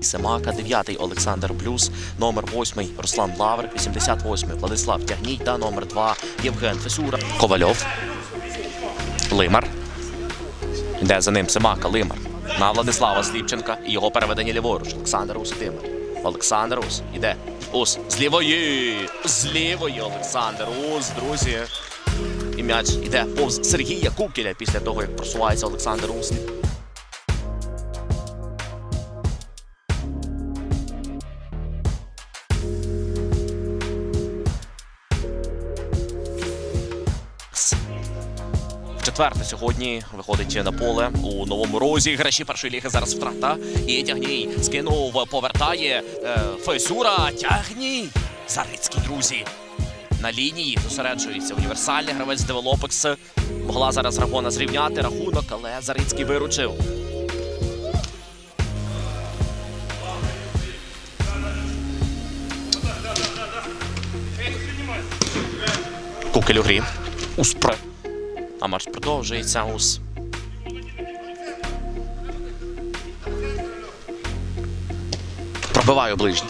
Семака, 9 Олександр Блюз, номер 8 Руслан Лавр, 88 Владислав Тягній та номер 2 Євген Фесура. Ковальов. Лимар. Йде за ним Семака, Лимар. На Владислава Сліпченка і його переведення ліворуч. Олександр Ус Тимир. Олександр Ус. Іде. Ус. З лівої. З лівої Олександр Ус, друзі. І м'яч іде повз Сергія Кукіля після того, як просувається Олександр Ус. Четверте сьогодні виходить на поле у новому розіграші першої ліги. Зараз втрата. І тягній скинув, повертає е, Фесура. Тягній. Зарицький, друзі. На лінії зосереджується універсальний гравець Девелопекс. Могла зараз Рагона зрівняти рахунок, але Зарицький виручив. Кукель у грі. Успре. А матч продовжується. Ус. Пробиваю ближній.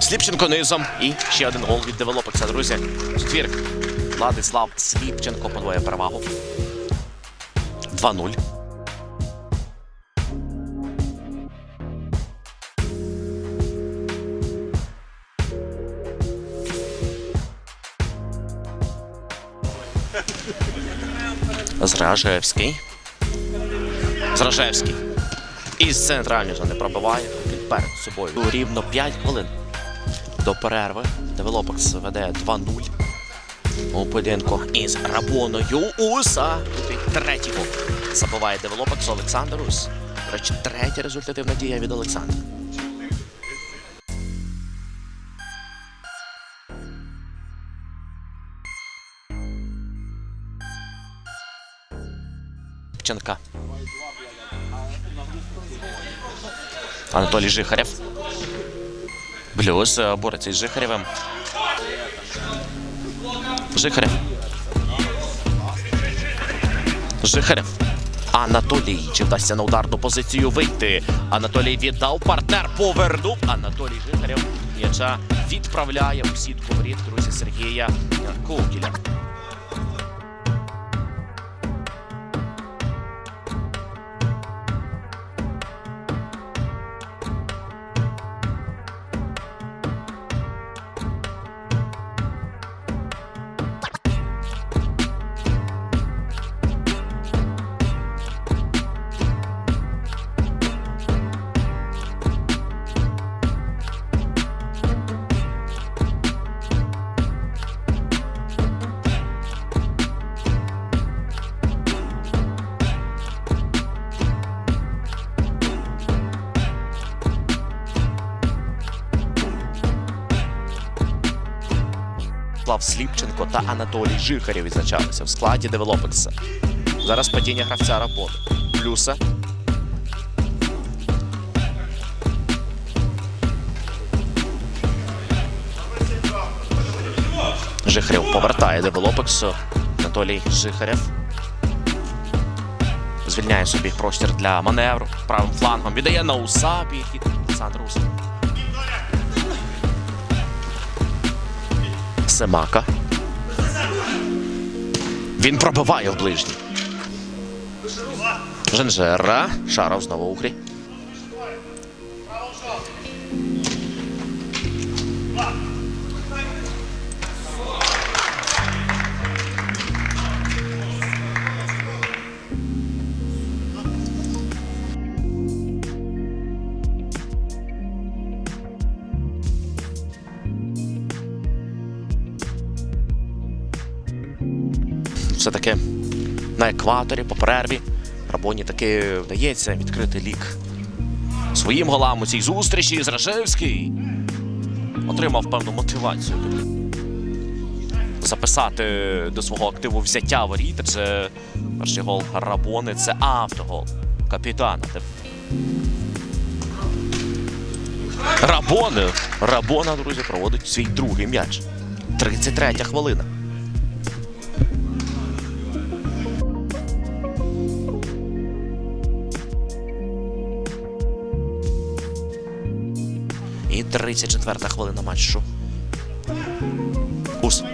Сліпченко низом. І ще один гол від девелопекса, друзі. Четвірк. Владислав Сліпченко подвоє перевагу. 2-0. Зражевський. Зражевський. Із центральної зони пробиває. Він перед собою. Рівно 5 хвилин до перерви. Девелопекс веде 2-0 у поєдинку із Рабоною Уса. Третій гол. Забиває Девелопекс Олександр Ус. До речі, третя результативна дія від Олександра. Ченка. Анатолій Жихарєв. Блюз е, бореться із Жихарєвим. Жихарєв. Жихарєв. Анатолій. Чи вдасться на ударну позицію вийти? Анатолій віддав партнер. Повернув. Анатолій Жихарєв. М'яча відправляє у сітку воріт друзі Сергія Кукіля. Слав Сліпченко та Анатолій Жихарєв відзначалися в складі Девелопекса. Зараз падіння гравця роботи. Плюса. Жихарєв повертає Девелопексу. Анатолій Жихарєв. Звільняє собі простір для маневру. Правим флангом віддає на Усапі. Хід Олександр Ус. Семака. Він пробиває в ближній. Женжера. Шаров знову у грі. Все-таки на екваторі по перерві Рабоні таки вдається відкрити лік своїм голам у цій зустрічі. Зражевський отримав певну мотивацію записати до свого активу взяття воріт. Адже перший гол Рабони це автогол капітана. Рабони! Рабона, друзі, проводить свій другий м'яч. 33 хвилина. 34 хвилина матчу. Ус.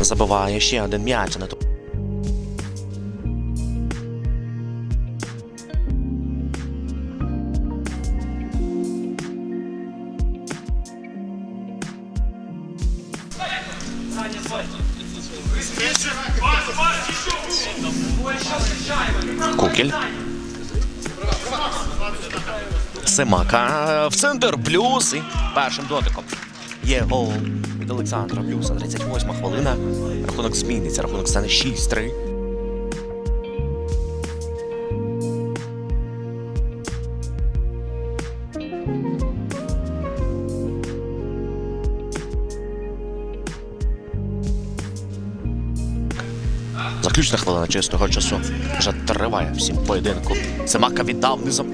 Забиває ще один м'яч на ту. Кукель. Симака в центр плюс і першим дотиком. Є гол від Олександра Плюса. 38 хвилина. Рахунок зміниться. Рахунок стане 6-3. Заключна хвилина чистого часу вже триває всім поєдинку. Семака віддав низом.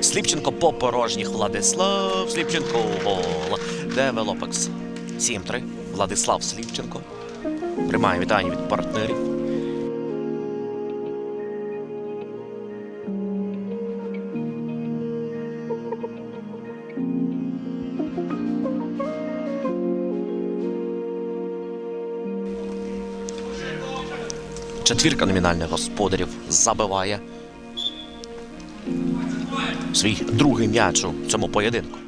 Сліпченко по порожніх. Владислав Сліпченко гол. Девелопекс. 7-3. Владислав Сліпченко. Приймає вітання від партнерів. Четвірка номінальних господарів забиває свій другий м'яч у цьому поєдинку.